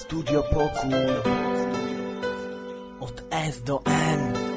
Studio Pokój. Od S do N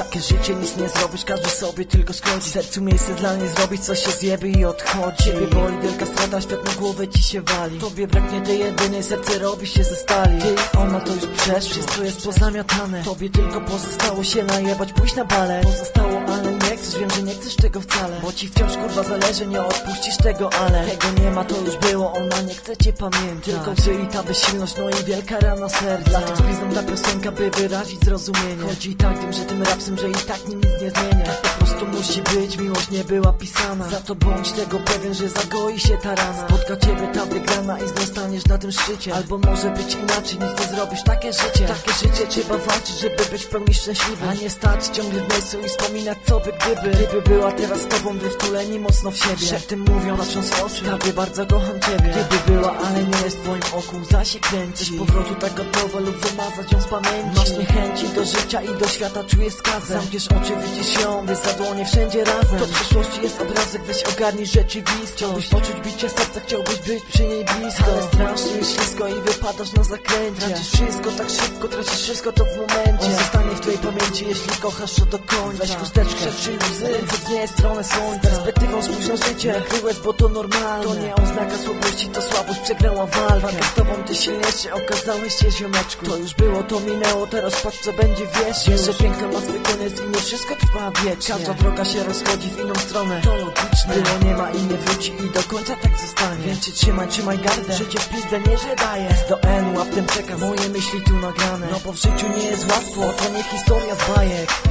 Takie życie nic nie zrobisz, każdy sobie tylko szkodzi Sercu miejsce dla mnie zrobić, co się zjeby i odchodzi. Ciebie boli wielka strata, świat na głowę ci się wali. Tobie braknie tej jedynej, serce robi się ze stali. Ty ona to już przeszło, wszystko jest pozamiatane. Tobie tylko pozostało się najebać, pójść na balet Pozostało, ale nie chcesz, wiem, że nie chcesz tego wcale. Bo ci wciąż kurwa zależy, nie odpuścisz tego, ale Tego nie ma, to już było, ona nie chce cię pamiętać. Tylko wzięli ta bezsilność, no i wielka rana serca. Dlatego blizną ta piosenka, by wyrazić zrozumienie. Chodzi tak, wiem, że tym rapsem, że i tak nim nic nie zmienia Tak po prostu musi być, miłość nie była pisana. Za to bądź tego pewien, że zagoi się ta rana. Spotka ciebie ta wygrana i znów staniesz na tym szczycie. Albo może być inaczej, nic nie zrobisz, takie życie. Takie życie trzeba walczyć, żeby być w pełni szczęśliwy. A nie stać ciągle w miejscu i wspominać co by gdyby. Gdyby była teraz z tobą, wy wtuleni mocno w siebie. Szeptem mówią, patrząc w oczy, prawie bardzo kocham ciebie. Gdyby była, ale nie jest w twoim oku, za się kręci Z powrotu tak gotowa lub wymazać ją z pamięci. Masz niechęci do życia i do świata, czuję skazę Zamkniesz oczy, widzisz ją, wy za dłonie wszędzie razem. To przyszłości jest obrazek, weź ogarnij rzeczywistość. Chciałbyś poczuć bicie serca, chciałbyś być przy niej blisko. Ale strasznie ślisko i wypadasz na zakręcie. Tracisz wszystko tak szybko, tracisz wszystko to w momencie w twojej pamięci, jeśli kochasz to do końca. Weź chusteczkę, czy łzy, ręce w nie stronę słońca. Perspektywą spójrz na życie, nakryłeś, bo to normalne. To nie oznaka słabości, to słabość przegrała walkę. Walkę z tobą ty silniejszy, okazałeś się ziomeczku. To już było, to minęło, teraz patrz co będzie wiesz Wiesz, że piękno ma swój koniec i nie wszystko trwa wiecznie. Każda droga się rozchodzi w inną stronę, to logiczne. Było nie ma i nie wróci i do końca tak zostanie. Więc się trzymaj, trzymaj gardę, życie w pizdę nie że daje Z do N łap ten przekaz, moje myśli tu nagrane. No bo w życiu nie jest łatwo, to nie historia z bajek